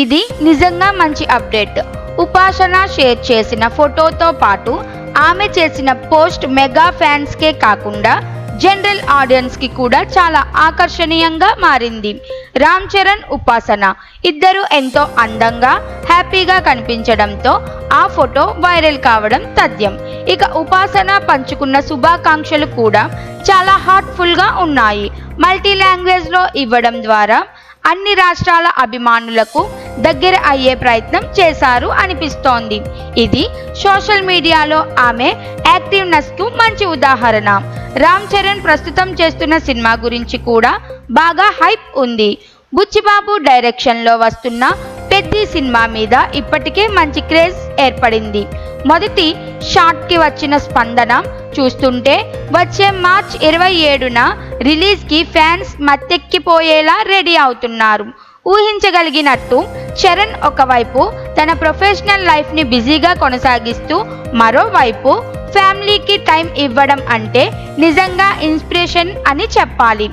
ఇది నిజంగా మంచి అప్డేట్. ఉపాసన షేర్ చేసిన ఫోటోతో పాటు ఆమె చేసిన పోస్ట్ మెగా ఫ్యాన్స్కే కాకుండా జనరల్ ఆడియన్స్కి కూడా చాలా ఆకర్షణీయంగా మారింది. రామ్ చరణ్ ఉపాసన ఇద్దరు ఎంతో అందంగా హ్యాపీగా కనిపించడంతో ఆ ఫోటో వైరల్ కావడం తథ్యం. ఇక ఉపాసన పంచుకున్న శుభాకాంక్షలు కూడా చాలా హార్ట్ఫుల్గా ఉన్నాయి. మల్టీ లాంగ్వేజ్లో ఇవ్వడం ద్వారా అన్ని రాష్ట్రాల అభిమానులకు దగ్గర అయ్యే ప్రయత్నం చేశారు అనిపిస్తోంది. ఇది సోషల్ మీడియాలో ఆమె యాక్టివ్నెస్కు మంచి ఉదాహరణ. రామ్ చరణ్ ప్రస్తుతం చేస్తున్న సినిమా గురించి కూడా బాగా హైప్ ఉంది. బుచ్చిబాబు డైరెక్షన్లో వస్తున్న పెద్ది సినిమా మీద ఇప్పటికే మంచి క్రేజ్ ఏర్పడింది. మొదటి షాట్కి వచ్చిన స్పందన చూస్తుంటే వచ్చే మార్చ్ ఇరవై ఏడున రిలీజ్కి ఫ్యాన్స్ మత్తెక్కిపోయేలా రెడీ అవుతున్నారు. ఊహించగలిగినట్టు చరణ్ ఒకవైపు తన ప్రొఫెషనల్ లైఫ్ని బిజీగా కొనసాగిస్తూ మరోవైపు ఫ్యామిలీకి టైం ఇవ్వడం అంటే నిజంగా ఇన్స్పిరేషన్ అని చెప్పాలి.